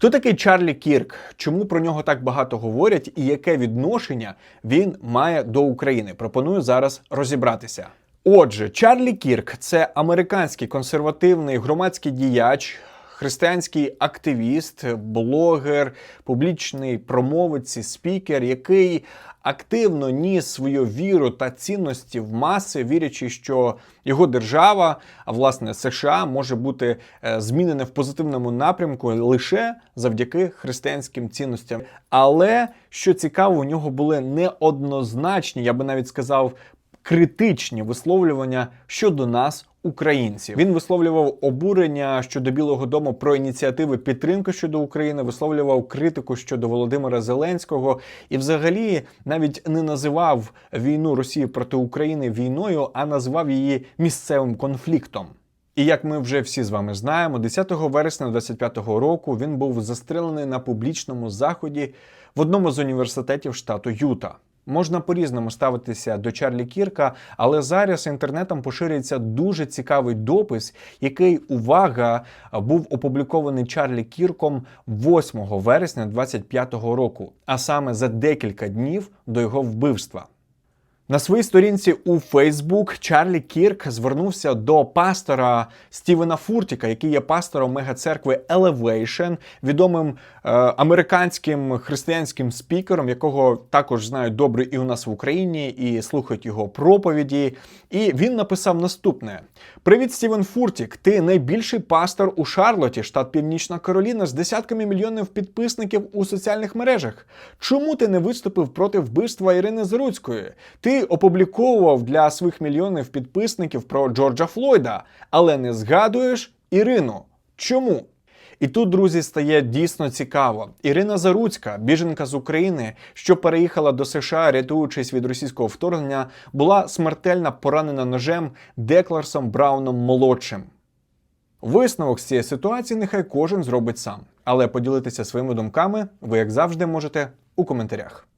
Хто такий Чарлі Кірк? Чому про нього так багато говорять і яке відношення він має до України? Пропоную зараз розібратися. Отже, Чарлі Кірк це американський консервативний громадський діяч, християнський активіст, блогер, публічний промовець, і спікер, який активно ніс свою віру та цінності в маси, вірячи, що його держава, а власне США, може бути е, змінена в позитивному напрямку лише завдяки християнським цінностям. Але що цікаво, у нього були неоднозначні, я би навіть сказав, критичні висловлювання щодо нас, українців. Він висловлював обурення щодо Білого Дому про ініціативи підтримки щодо України, висловлював критику щодо Володимира Зеленського і, взагалі, навіть не називав війну Росії проти України війною, а назвав її місцевим конфліктом. І як ми вже всі з вами знаємо, 10 вересня 25-го року він був застрелений на публічному заході в одному з університетів штату Юта. Можна по-різному ставитися до Чарлі Кірка, але зараз інтернетом поширюється дуже цікавий допис, який увага був опублікований Чарлі Кірком 8 вересня 25-го року, а саме за декілька днів до його вбивства. На своїй сторінці у Фейсбук Чарлі Кірк звернувся до пастора Стівена Фуртіка, який є пастором мегацеркви Elevation, відомим е, американським християнським спікером, якого також знають добре і у нас в Україні, і слухають його проповіді. І він написав наступне: Привіт, Стівен Фуртік! Ти найбільший пастор у Шарлоті, штат Північна Кароліна, з десятками мільйонів підписників у соціальних мережах. Чому ти не виступив проти вбивства Ірини Заруцької? Ти опубліковував для своїх мільйонів підписників про Джорджа Флойда, але не згадуєш Ірину. Чому? І тут, друзі, стає дійсно цікаво. Ірина Заруцька, біженка з України, що переїхала до США, рятуючись від російського вторгнення, була смертельно поранена ножем Декларсом Брауном молодшим. Висновок з цієї ситуації нехай кожен зробить сам. Але поділитися своїми думками ви, як завжди, можете у коментарях.